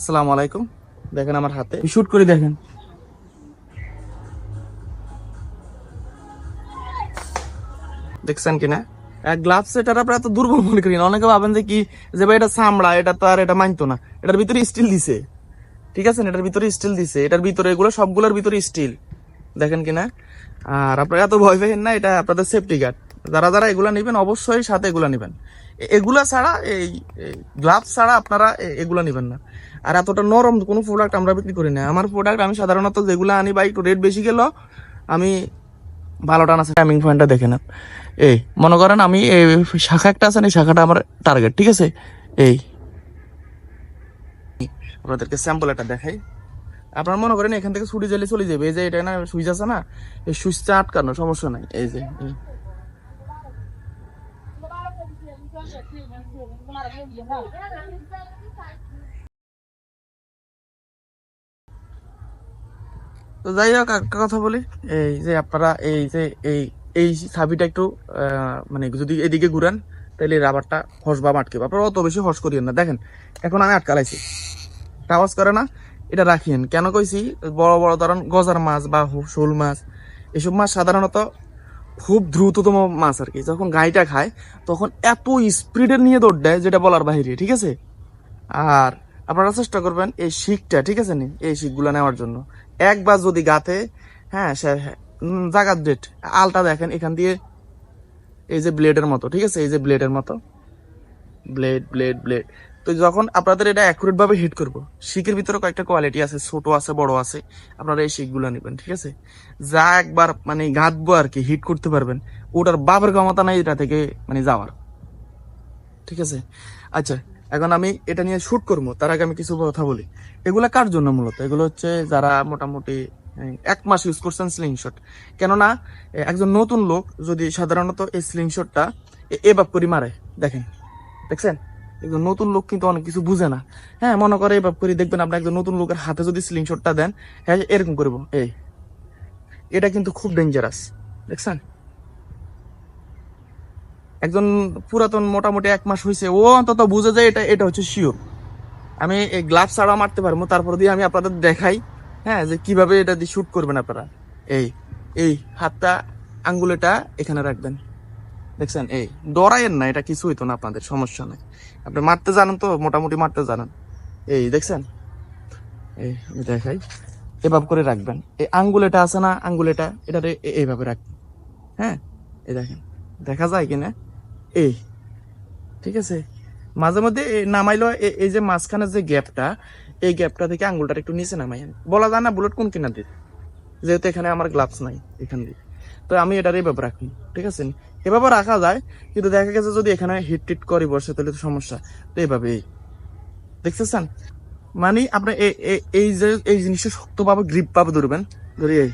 আসসালামু আলাইকুম দেখেন আমার হাতে। শুট করে দেখেন। দেখছেন কিনা গ্লাভস এটার আপনারা এত দুর্বল মনে করি না অনেকে ভাবেন যে কি যে ভাই এটা চামড়া এটা তো আর এটা মানতো না। এটার ভিতরে স্টিল দিছে। ঠিক আছে এটার ভিতরে স্টিল দিছে। এটার ভিতরে এগুলো সবগুলোর ভিতরে স্টিল দেখেন কিনা আর আপনারা এত ভয় পেয়েন না এটা আপনাদের সেফটি গার্ড যারা যারা এগুলা নেবেন অবশ্যই সাথে এগুলা নেবেন। এগুলা ছাড়া, এই গ্লাভস ছাড়া আপনারা এগুলা নেবেন না। আর এতটা নরম কোনো প্রোডাক্ট আমরা বিক্রি করি না। আমার প্রোডাক্ট আমি সাধারণত যেগুলো আনি বা রেট বেশি গেল আমি ভালো টান আছে টাইমিং পয়েন্টটা দেখে নেন। এই, মনে করেন আমি এই শাখা একটা আছে না, এই শাখাটা আমার টার্গেট ঠিক আছে? এই। আপনাদেরকে স্যাম্পল একটা দেখাই। আপনারা মনে করেন এখান থেকে ছুটি জেলে চলে যাবে। এই যে এটা না, সুইচ আছে না, এই সুইচটা আটকানো, সমস্যা নাই। এই যে। তো যাই হোক, একটা কথা বলি। এই যে আপনারা এই যে এই এই ছাবিটা একটু মানে যদি এদিকে ঘুরান, তাহলে রাবারটা হস বা আটকে আপনারা অত বেশি হস করিয়েন না। দেখেন, এখন আমি আটকালাইছি। আওয়াজ করে না, এটা রাখিয়েন। কেন কইছি? বড় বড় ধরেন গজার মাছ বা শোল মাছ, এসব মাছ সাধারণত খুব দ্রুততম মাছ আর কি। যখন গাইটা খায়, তখন এত স্পিডে নিয়ে দৌড় দেয়, যেটা বলার বাহিরে, ঠিক আছে? আর আপনারা চেষ্টা করবেন এই শিকটা ঠিক আছে নি? এই শিকগুলো নেওয়ার জন্য। একবার যদি গাতে হ্যাঁ সে জাগাত ডেট আলটা দেখেন, এখান দিয়ে এই যে ব্লেডের মতো, ঠিক আছে? এই যে ব্লেডের মতো। ব্লেড ব্লেড ব্লেড তো যখন আপনাদের এটা অ্যাকুরেট ভাবে হিট করব, শিকের ভিতরে কয়েকটা কোয়ালিটি আছে, ছোট আছে, বড় আছে, আপনারা এই শিকগুলো নেবেন, ঠিক আছে? যা একবার মানে গাঁথবো আর কি হিট করতে পারবেন, ওটার বাপের ক্ষমতা নাই এটা থেকে মানে যাওয়ার, ঠিক আছে? আচ্ছা এখন আমি এটা নিয়ে শুট করব, তার আগে আমি কিছু কথা বলি। এগুলো কার জন্য মূলত? এগুলো হচ্ছে যারা মোটামুটি এক মাস ইউজ করছেন স্লিংশট কেননা একজন নতুন লোক যদি সাধারণত এই স্লিংশটটা এভাব করে মারে, দেখেন, দেখছেন? একজন নতুন লোক কিন্তু অনেক কিছু বুঝে না। হ্যাঁ মনে করে এভাব করে, দেখবেন আপনি একজন নতুন লোকের হাতে যদি স্লিংশটটা দেন হ্যাঁ এরকম করব। এই, এটা কিন্তু খুব ডেঞ্জারাস দেখছেন? একজন পুরাতন মোটামুটি এক মাস হয়েছে ও অন্তত বুঝে যায় এটা এটা হচ্ছে শিওর আমি এই গ্লাভস ছাড়া মারতে পারব, তারপর দিয়ে আমি আপনাদের দেখাই হ্যাঁ যে কীভাবে এটা দিয়ে শ্যুট করবেন আপনারা। এই এই হাতটা, আঙ্গুলেটা এখানে রাখবেন। দেখছেন, এই ডরাইয়েন না, এটা কিছু হইতো না আপনাদের, সমস্যা নাই। আপনি মারতে জানেন তো, মোটামুটি মারতে জানেন। এই দেখছেন, এই আমি দেখাই, এভাবে করে রাখবেন। এই আঙ্গুলেটা আছে না আঙ্গুলেটা এটা এইভাবে রাখবেন হ্যাঁ? এই দেখেন, দেখা যায় কিনা? এই, ঠিক আছে? মাঝে মধ্যে নামাইলো এই যে মাঝখানে যে গ্যাপটা, এই গ্যাপটা থেকে আঙ্গুলটা একটু নিচে নামাই। বলা যায় না, বুলেট কোন কিনা দিয়ে? যেহেতু এখানে আমার গ্লাভস নাই, এখান দিয়ে। তো আমি এটার এইভাবে রাখি ঠিক আছে? এভাবে রাখা যায়, কিন্তু দেখা গেছে যদি এখানে হিট টিট করি বসে তাহলে তো সমস্যা। তো এইভাবে এই দেখতেছেন? মানে আপনি এই যে, এই জিনিসটা শক্তভাবে গ্রিপ পাবে ধরবেন, ধরি এই।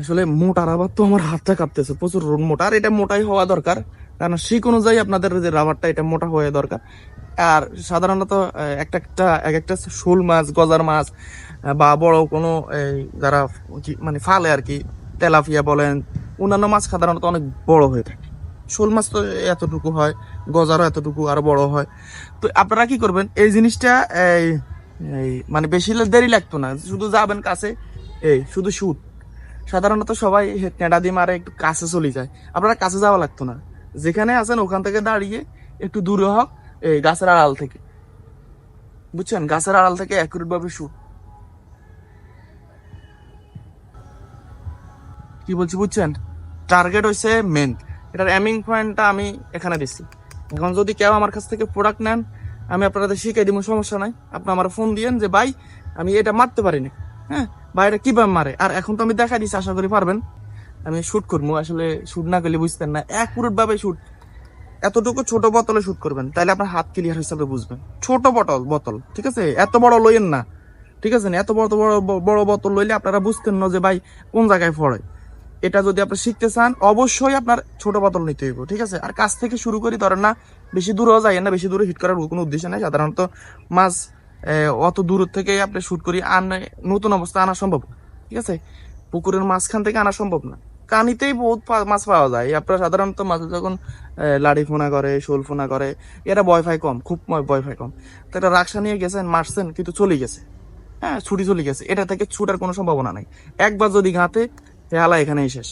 আসলে মোটা রাবার তো আমার হাতটা কাঁপতেছে, প্রচুর মোটা। আর এটা মোটাই হওয়া দরকার, কারণ শিক অনুযায়ী আপনাদের যে রাবারটা, এটা মোটা হওয়া দরকার। আর সাধারণত আহ, একটা এক একটা শোল মাছ গজার মাছ বা বড় কোনো এই যারা মানে ফালে আর কি তেলাপিয়া বলেন অন্যান্য মাছ সাধারণত অনেক বড় হয়ে থাকে। শোল মাছ তো এতটুকু হয় গজারও এতটুকু আরও বড় হয়। তো আপনারা কি করবেন এই জিনিসটা এই মানে বেশি দেরি লাগতো না শুধু যাবেন কাছে এই শুধু শুট। সাধারণত সবাই টেঁডা দিয়ে মারে একটু কাছে চলে যায়। আপনারা কাছে যাওয়া লাগতো না। যেখানে আছেন ওখান থেকে দাঁড়িয়ে একটু দূরে হোক এই গাছের আড়াল থেকে। বুঝছেন? গাছের আড়াল থেকে অ্যাকুরেট ভাবে শুট কি বলছি, বুঝছেন? টার্গেট হচ্ছে মেন এটার অ্যামিং পয়েন্টটা আমি এখানে দিচ্ছি এখন যদি কেউ আমার কাছ থেকে প্রোডাক্ট নেন, আমি আপনাদের শিখিয়ে দিব, সমস্যা নাই। আপনি আমার ফোন দিয়েন যে, ভাই, আমি এটা মারতে পারিনি। হ্যাঁ? ভাই, এটা কীভাবে মারে? আর এখন তো আমি দেখা দিচ্ছি আশা করি পারবেন। আমি শুট করব। আসলে শুট না করলে বুঝতেন না। এক ভাবে শুট এতটুকু ছোট বোতলে শুট করবেন, তাহলে আপনার হাত ক্লিয়ার হিসাবে বুঝবেন। ছোট বোতল বোতল, ঠিক আছে? এত বড় লইয়েন না, ঠিক আছে? এত বড় বড় বড় বোতল লইলে আপনারা বুঝতেন না যে ভাই কোন জায়গায় পড়ে এটা যদি আপনি শিখতে চান, অবশ্যই আপনার ছোট বোতল নিতে হইব, ঠিক আছে? আর কাছ থেকে শুরু করি, ধরেন না, বেশি দূরেও যায় না, বেশি দূরে হিট করার কোনো উদ্দেশ্য নাই। সাধারণত মাছ অত দূর থেকে আপনি শুট করি, আন, নতুন অবস্থা আনা সম্ভব ঠিক আছে? পুকুরের মাঝখান থেকে আনা সম্ভব না। কানিতেই বহুত মাছ পাওয়া যায়। আপনারা সাধারণত মাছ যখন লাড়ি ফোনা করে, শোল ফোনা করে। এরা বয় ফাই কম, খুব বয় ফাই কম। তো এটা রাকসা নিয়ে গেছেন, মারছেন, কিন্তু চলে গেছে। হ্যাঁ ছুটি চলে গেছে। এটা থেকে ছুটার কোনো সম্ভাবনা নাই। একবার যদি ঘাতে হেলা এখানেই শেষ।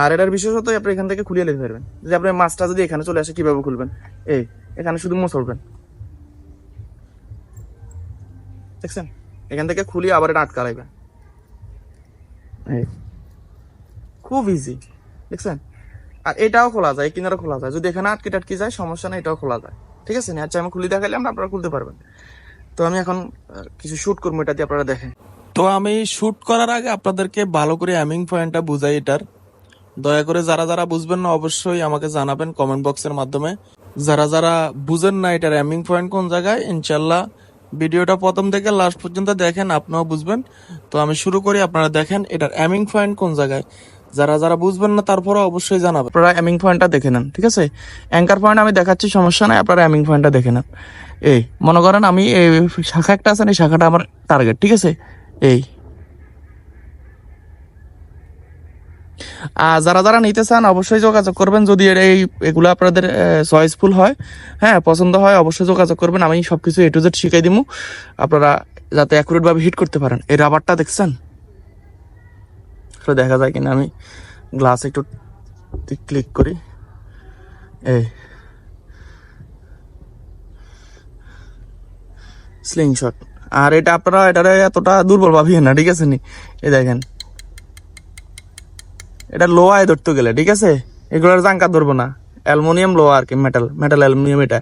আর এটার বিশেষত আপনি এখান থেকে খুলিয়ে নিতে পারবেন। যে আপনি মাছটা যদি এখানে চলে আসে, কীভাবে খুলবেন? এই, এখানে শুধু মোচড়বেন দেখছেন? এখান থেকে খুলিয়ে আবার এটা আটকা এই, খুব ইজি দেখছেন? আর এটাও খোলা যায়, কিনারও খোলা যায়। যদি এখানে আটকে টাটকে যায়, সমস্যা নেই, এটাও খোলা যায়। ঠিক আছে? আচ্ছা আমি খুলে দেখাইলাম, আপনারা খুলতে পারবেন। তো আমি এখন কিছু শুট করব, এটা দিয়ে আপনারা দেখেন। তো আমি শুট করার আগে আপনাদেরকে ভালো করে অ্যামিং পয়েন্টটা বুঝাই এটার। দয়া করে যারা যারা বুঝবেন না, অবশ্যই আমাকে জানাবেন কমেন্ট বক্সের মাধ্যমে। যারা যারা বুঝেন না এটার অ্যামিং পয়েন্ট কোন জায়গায় ইনশাল্লাহ ভিডিওটা প্রথম থেকে লাস্ট পর্যন্ত দেখেন, আপনিও বুঝবেন। তো আমি শুরু করি, আপনারা দেখেন এটার অ্যামিং পয়েন্ট কোন জায়গায়। যারা যারা বুঝবেন না তারপরে অবশ্যই জানাবেন। আপনারা অ্যামিং পয়েন্টটা দেখে নেন, ঠিক আছে? অ্যাঙ্কার পয়েন্ট আমি দেখাচ্ছি, সমস্যা নাই, আপনারা অ্যামিং পয়েন্টটা দেখে নেন। এই, মনে করেন আমি এই শাখা একটা আছে না এই শাখাটা আমার টার্গেট ঠিক আছে? এই। আর যারা যারা নিতে চান, অবশ্যই যোগাযোগ করবেন। যদি এই, এগুলো আপনাদের চয়েসফুল হয় হ্যাঁ পছন্দ হয়, অবশ্যই যোগাযোগ করবেন। আমি সবকিছু এ টু জেড শিখাই দিব আপনারা যাতে অ্যাকুরেট ভাবে হিট করতে পারেন। এই রাবারটা দেখছেন? আসলে দেখা যায় কিনা, আমি গ্লাস একটু ক্লিক করি। এই। স্লিং শট আর এটা আপনারা, এটারে এতটা দুর্বল ভাবিয়েন না, ঠিক আছে নি? এই দেখেন। এটা লোহায় ধরতে গেলে, ঠিক আছে? এগুলোর জাঙ্কা ধরবো না। অ্যালুমিনিয়াম লোহা আর কি মেটাল মেটাল অ্যালুমিনিয়াম এটা।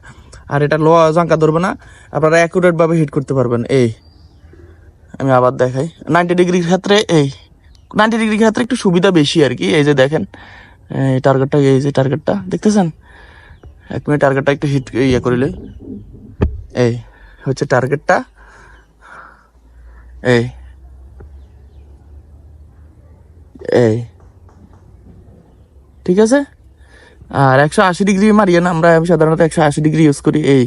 আর এটা লোহা জাঙ্কা ধরবে না, আপনারা অ্যাকুরেট ভাবে হিট করতে পারবেন। এই। আমি আবার দেখাই। নাইনটি ডিগ্রির ক্ষেত্রে, এই। নাইনটি ডিগ্রির ক্ষেত্রে একটু সুবিধা বেশি আর কি এই যে দেখেন, এই টার্গেটটা এই যে টার্গেটটা দেখতেছেন? এক মিনিট টার্গেটটা একটু হিট ইয়ে করিলে। এই হচ্ছে টার্গেটটা এই। এই। ঠিক আছে? আর একশো আশি ডিগ্রি মারিয়ে না, আমরা আমি সাধারণত একশো আশি ডিগ্রি ইউজ করি, এই।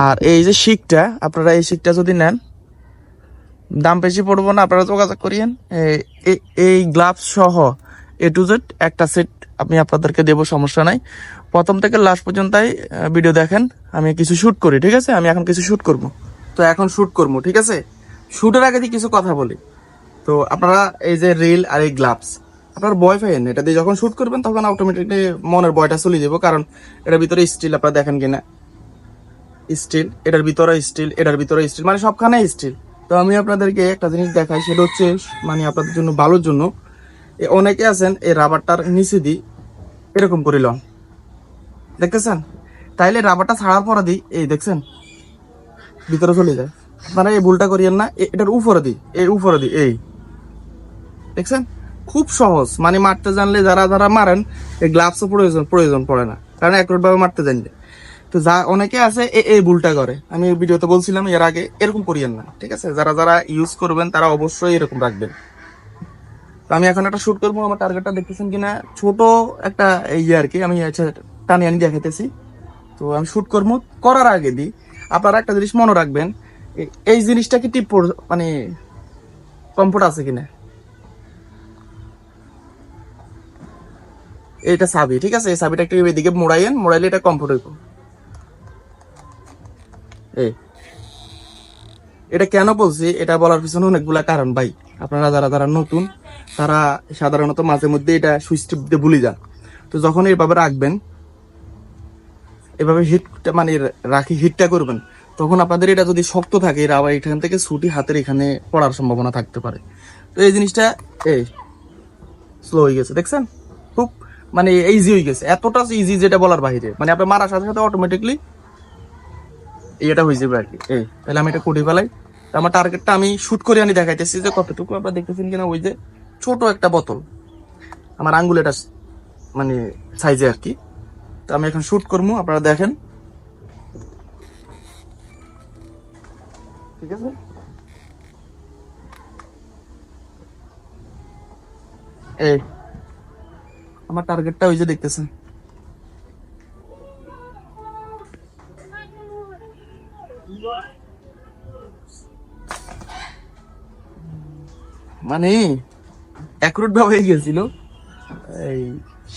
আর এই যে শিকটা আপনারা এই শিকটা যদি নেন দাম বেশি পড়ব না, আপনারা যোগাযোগ করিয়েন। এই- গ্লাভস সহ এ টু জেড একটা সেট আমি আপনাদেরকে দেবো, সমস্যা নাই। প্রথম থেকে লাস্ট পর্যন্তই ভিডিও দেখেন, আমি কিছু শুট করি, ঠিক আছে? আমি এখন কিছু শ্যুট করব। তো এখন শুট করব, ঠিক আছে? শ্যুটের আগে দিয়ে কিছু কথা বলি। তো আপনারা এই যে রিল আর এই গ্লাভস আপনার বয় পাইয়েন এটা দিয়ে যখন শ্যুট করবেন, তখন অটোমেটিকলি মনের বয়টা চলে যাব, কারণ এটার ভিতরে স্টিল আপনারা দেখেন কিনা? স্টিল এটার ভিতরে স্টিল এটার ভিতরে স্টিল মানে সবখানে স্টিল তো আমি আপনাদেরকে একটা জিনিস দেখাই, সেটা হচ্ছে মানে আপনাদের জন্য ভালোর জন্য। অনেকে আছেন এই রাবারটার নিচে দিই এরকম করে লন। দেখতেছেন? তাইলে রাবারটা ছাড়ার পরে দিই এই দেখছেন? ভিতরে চলে যায়। আপনারা এই ভুলটা করিয়েন না এটার উপরে দিই এই উপরে দিই এই। দেখছেন? খুব সহজ। মানে মারতে জানলে যারা যারা মারেন এই গ্লাভসও প্রয়োজন প্রয়োজন পড়ে না। কারণ একরোট ভাবে মারতে জানলে। তো যা অনেকে আছে এ- এই ভুলটা করে। আমি ভিডিওতে বলছিলাম, এর আগে এরকম করিয়েন না, ঠিক আছে? যারা যারা ইউজ করবেন, তারা অবশ্যই এরকম রাখবেন। আমি এখন একটা শুট করব, আমার টার্গেটটা দেখতেছেন কিনা? ছোট একটা ইয়ে আর কি, আমি টানি আনি দেখাইতেছি। তো আমি শুট করব, করার আগে দিই আপনারা একটা জিনিস মনে রাখবেন এই জিনিসটা কি টিপ মানে কমফোর্ট আছে কিনা? এটা সাবি ঠিক আছে? এই সাবিটা একটু এদিকে মোড়াইয়েন, মোড়াইলে এটা কমফোর্ট হইব। এটা কেন বলছি? এটা বলার পিছনে অনেকগুলা কারণ, ভাই। আপনারা যারা যারা নতুন, তারা সাধারণত মাঝে মধ্যে এটা সুইচ টিপ দিয়ে ভুলে যান। তো যখন এইভাবে রাখবেন, এভাবে হিটটা মানে রাখি হিটটা করবেন, তখন আপনাদের এটা যদি শক্ত থাকে, এরা আবার এখান থেকে ছুটি হাতের এখানে পড়ার সম্ভাবনা থাকতে পারে। তো এই জিনিসটা, এই স্লো হয়ে গেছে, দেখছেন? খুব মানে ইজি হয়ে গেছে। এতটা ইজি যেটা বলার বাইরে। মানে আপনার মারার সাথে সাথে অটোমেটিকলি এটা হয়ে যাবে আর কি। এই, তাহলে আমি এটা কুটি ফেলাই। আমার টার্গেটটা আমি শুট করে আনি দেখাইতেছি যে কতটুকু আপনারা দেখতেছেন কিনা, ওই যে ছোট একটা বোতল। আমার আঙ্গুল এটা মানে সাইজে আর কি। তো আমি এখন শুট করব, আপনারা দেখেন। ঠিক আছে? এই, আমার টার্গেটটা ওই যে দেখতেছেন। মানে অ্যাকুরেট ভাবে গেছিল। এই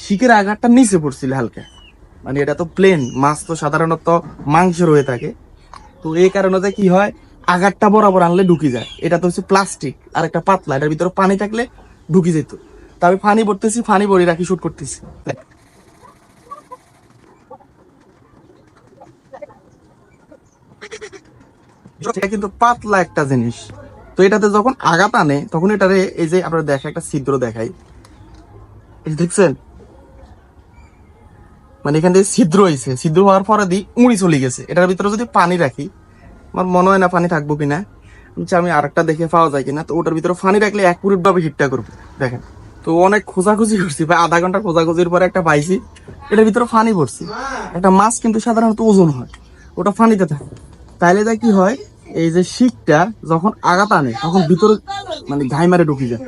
শিকের আঘাতটা নিচে পড়ছিল হালকা। মানে এটা তো প্লেন মাছ তো সাধারণত মাংস রয়ে থাকে। তো এই কারণে কি হয়, আঘাতটা বরাবর আনলে ঢুকি যায়। এটা তো হচ্ছে প্লাস্টিক আর একটা পাতলা, এটার ভিতরে পানি থাকলে ঢুকি যেত। তা আমি পানি ভরতেছি, পানি ভরে রাখি শুট করতেছি। কিন্তু পাতলা একটা জিনিস। তো এটাতে যখন আঘাত আনে, তখন এটারে এই যে আপনারা দেখা একটা ছিদ্র দেখাই। দেখছেন? মানে এখান থেকে ছিদ্র হয়েছে ছিদ্র হওয়ার পরে দি উড়ি চলে গেছে। এটার ভিতরে যদি পানি রাখি, আমার মনে হয় না পানি থাকব কিনা। আমি আরেকটা দেখে পাওয়া যায় কিনা। তো ওটার ভিতরে পানি রাখলে অ্যাকুরেট ভাবে হিটটা করবে। দেখেন। তো অনেক খোঁজাখুঁজি করছি। প্রায় আধা ঘণ্টা খোঁজাখুঁজির পরে একটা পাইছি। এটার ভিতরে পানি ভরছি। একটা মাছ কিন্তু সাধারণত ওজন হয়। ওটা ফানিতে থাকে। তাইলে যা কি হয় এই যে শিকটা যখন আঘাত আনে, তখন ভিতরে মানে ঘাই মারে ঢুকি যায়।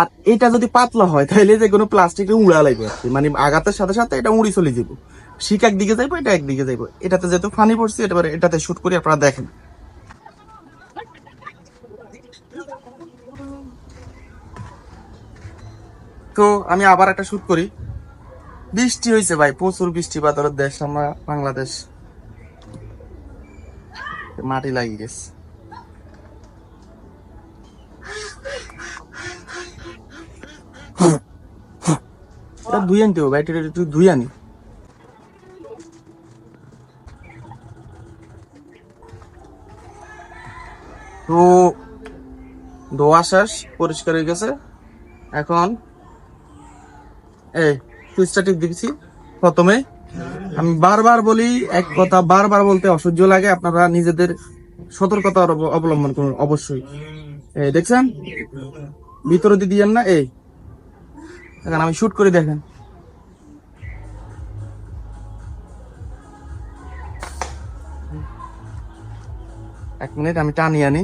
আর এটা যদি পাতলা হয়, তাহলে যে কোনো প্লাস্টিকে উড়া লাগবে। মানে আঘাতের সাথে সাথে এটা উড়ি চলে যাব। শিক একদিকে যাইবো, এটা একদিকে যাইবো। এটাতে যেহেতু ফানি পড়ছে এবারে এটাতে শুট করি, আপনারা দেখেন। তো আমি আবার একটা শুট করি। বৃষ্টি হয়েছে ভাই, প্রচুর বৃষ্টি বাদলের দেশ, আমরা বাংলাদেশ। মাটি লাগিয়ে গেছে। এটা ধুই আনতে হবে এটা একটু ধুই আনি। তো ধোয়া শেষ পরিষ্কার হয়ে গেছে। এখন এই সুইচটা টিপ দিচ্ছি প্রথমে। আমি বারবার বলি, এক কথা বারবার বলতে অসহ্য লাগে, আপনারা নিজেদের সতর্কতা অবলম্বন করুন, অবশ্যই। এই দেখছেন? ভিতরে দিয়ে না, এই। এখন আমি শুট করে দেখেন। এক মিনিট, আমি টানি আনি।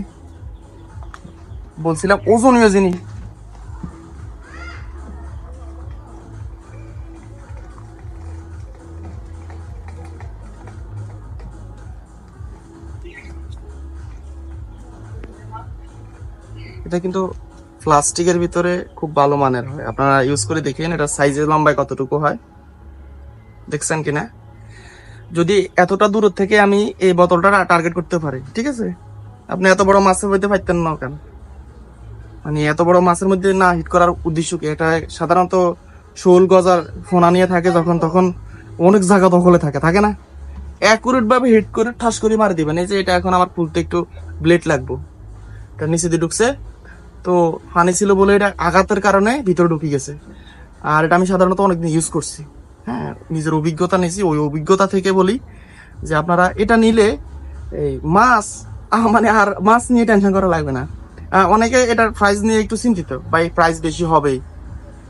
বলছিলাম ওজনীয় জিনিস। এটা কিন্তু প্লাস্টিকের ভিতরে খুব ভালো মানের হয়। আপনারা ইউজ করে দেখেন এটা সাইজের লম্বায় কতটুকু হয়। দেখছেন কিনা? যদি এতটা দূর থেকে আমি এই বোতলটা টার্গেট করতে পারি, ঠিক আছে? আপনি এত বড় মাছের মধ্যে পাইতেন না কেন? মানে এত বড় মাছের মধ্যে না হিট করার উদ্দেশ্য কি? এটা সাধারণত শোল গজার ফোনা নিয়ে থাকে, যখন তখন অনেক জায়গা দখলে থাকে থাকে না? অ্যাকুরেট ভাবে হিট করে ঠাস করে মারি দিবেন। এই যে এটা এখন আমার ফুলতে একটু ব্লেড লাগবো। এটা নিচে দিয়ে ঢুকছে। তো হানি ছিল বলে এটা আঘাতের কারণে ভিতরে ঢুকে গেছে। আর এটা আমি সাধারণত অনেকদিন ইউজ করছি। হ্যাঁ নিজের অভিজ্ঞতা নিয়েছি। ওই অভিজ্ঞতা থেকে বলি যে আপনারা এটা নিলে এই মাছ মানে আর মাছ নিয়ে টেনশন করা লাগবে না। অনেকে এটার প্রাইস নিয়ে একটু চিন্তিত বা এই প্রাইস বেশি হবে।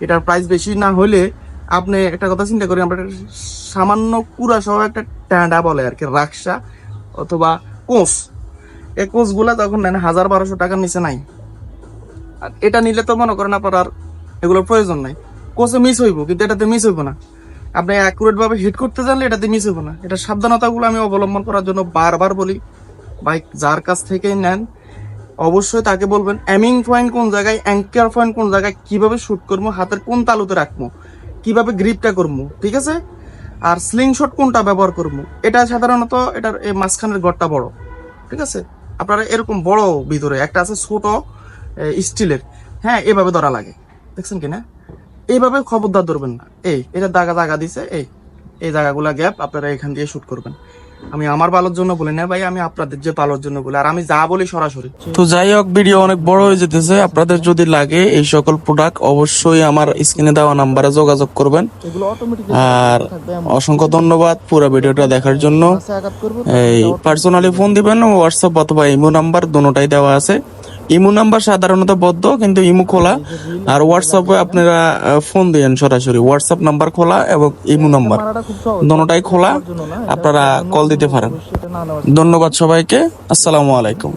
এটার প্রাইস বেশি না হলে আপনি একটা কথা চিন্তা করি আমরা সামান্য কুড়া সহ একটা ট্যাঁডা বলে আর কি, রাকসা অথবা কোষ এই কোষগুলা তখন নেন হাজার বারোশো টাকার নিচে নাই। আর এটা নিলে তো মনে করেন আপনার আর এগুলোর প্রয়োজন নাই। কোচে মিস হইব, কিন্তু এটাতে মিস হইব না। আপনি অ্যাকুরেট ভাবে হিট করতে জানলে এটাতে মিস হইব না। এটা সাবধানতাগুলো আমি অবলম্বন করার জন্য বারবার বলি বাইক যার কাছ থেকেই নেন, অবশ্যই তাকে বলবেন অ্যামিং পয়েন্ট কোন জায়গায় অ্যাঙ্কার পয়েন্ট কোন জায়গায়, কীভাবে শুট করব, হাতের কোন তালুতে রাখব, কীভাবে গ্রিপটা করব, ঠিক আছে? আর স্লিং শট কোনটা ব্যবহার করব, এটা সাধারণত এটার এই মাঝখানের গড়টা বড়, ঠিক আছে? আপনারা এরকম বড় ভিতরে, একটা আছে ছোট স্টিলের। হ্যাঁ এভাবে ধরা লাগে। দেখছেন কি না এইভাবে খবরদার ধরবেন না। এই এটা দাগা দাগা দিছে এই এই জায়গাগুলা গ্যাপ আপনারা এখান দিয়ে শুট করবেন। আমি আমার ভালোর জন্য বলি না ভাই আমি আপনাদের যে ভালোর জন্য বলি। আর আমি যা বলি সরাসরি। তো যাই হোক ভিডিও অনেক বড় হয়ে যেতেছে। আপনাদের যদি লাগে এই সকল প্রোডাক্ট অবশ্যই আমার স্ক্রিনে দেওয়া নাম্বারে যোগাযোগ করবেন। আর অসংখ্য ধন্যবাদ পুরো ভিডিওটা দেখার জন্য। এই পার্সোনালি ফোন দিবেন হোয়াটসঅ্যাপ অথবা ইমো নাম্বার দুটোটাই দেওয়া আছে। ইমো নাম্বার সাধারণত বদ্ধ, কিন্তু ইমু খোলা। আর হোয়াটসঅ্যাপে আপনারা ফোন দিয়েন সরাসরি। হোয়াটসঅ্যাপ নাম্বার খোলা এবং ইমু নাম্বার। দনোটাই খোলা, আপনারা কল দিতে পারেন। ধন্যবাদ সবাইকে। আসসালামু আলাইকুম।